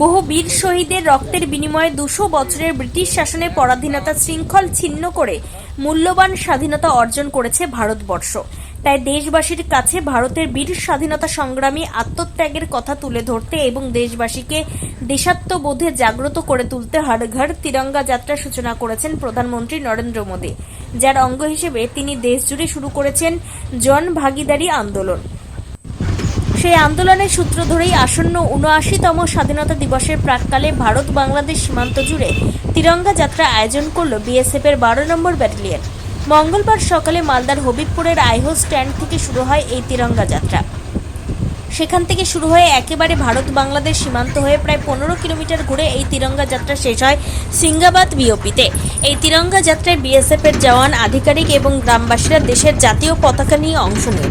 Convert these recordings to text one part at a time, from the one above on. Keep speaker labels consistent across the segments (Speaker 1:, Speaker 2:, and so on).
Speaker 1: বহু বীর শহীদের রক্তের বিনিময়ে দুশো বছরের ব্রিটিশ শাসনের পরাধীনতা শৃঙ্খল ছিন্ন করে মূল্যবান স্বাধীনতা অর্জন করেছে ভারতবর্ষ। তাই দেশবাসীর কাছে ভারতের বীর স্বাধীনতা সংগ্রামী আত্মত্যাগের কথা তুলে ধরতে এবং দেশবাসীকে দেশাত্মবোধে জাগ্রত করে তুলতে হর ঘর তিরঙ্গা যাত্রা সূচনা করেছেন প্রধানমন্ত্রী নরেন্দ্র মোদী। যার অঙ্গ হিসেবে তিনি দেশজুড়ে শুরু করেছেন জন ভাগিদারি আন্দোলন। সেই আন্দোলনের সূত্র ধরেই আসন্ন উনআশিতম স্বাধীনতা দিবসের প্রাককালে ভারত বাংলাদেশ সীমান্ত জুড়ে তিরঙ্গা যাত্রা আয়োজন করল বিএসএফ এর বারো নম্বর ব্যাটালিয়ন। মঙ্গলবার সকালে মালদার হবিবপুরের আইহো স্ট্যান্ড থেকে শুরু হয় এই তিরঙ্গা যাত্রা। সেখান থেকে শুরু হয়ে একেবারে ভারত বাংলাদেশ সীমান্ত হয়ে প্রায় পনেরো কিলোমিটার ঘুরে এই তিরঙ্গা যাত্রা শেষ হয় সিঙ্গাবাদ বিওপিতে। এই তিরঙ্গা যাত্রায় বিএসএফ এর জওয়ান, আধিকারিক এবং গ্রামবাসীরা দেশের জাতীয় পতাকা নিয়ে অংশ নেন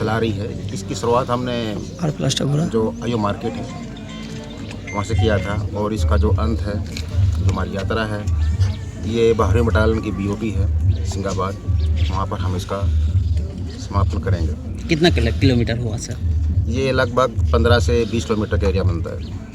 Speaker 2: चला रही है। इसकी शुरुआत हमने जो अयो मार्केट है वहाँ से किया था और इसका जो अंत है जो हमारी यात्रा है ये बाहरी बटालियन की बीओपी है सिंगाबाद। वहाँ पर हम इसका समापन करेंगे।
Speaker 3: कितना किलो- किलोमीटर हुआ सर?
Speaker 2: ये लगभग 15 से 20 किलोमीटर का एरिया बनता है।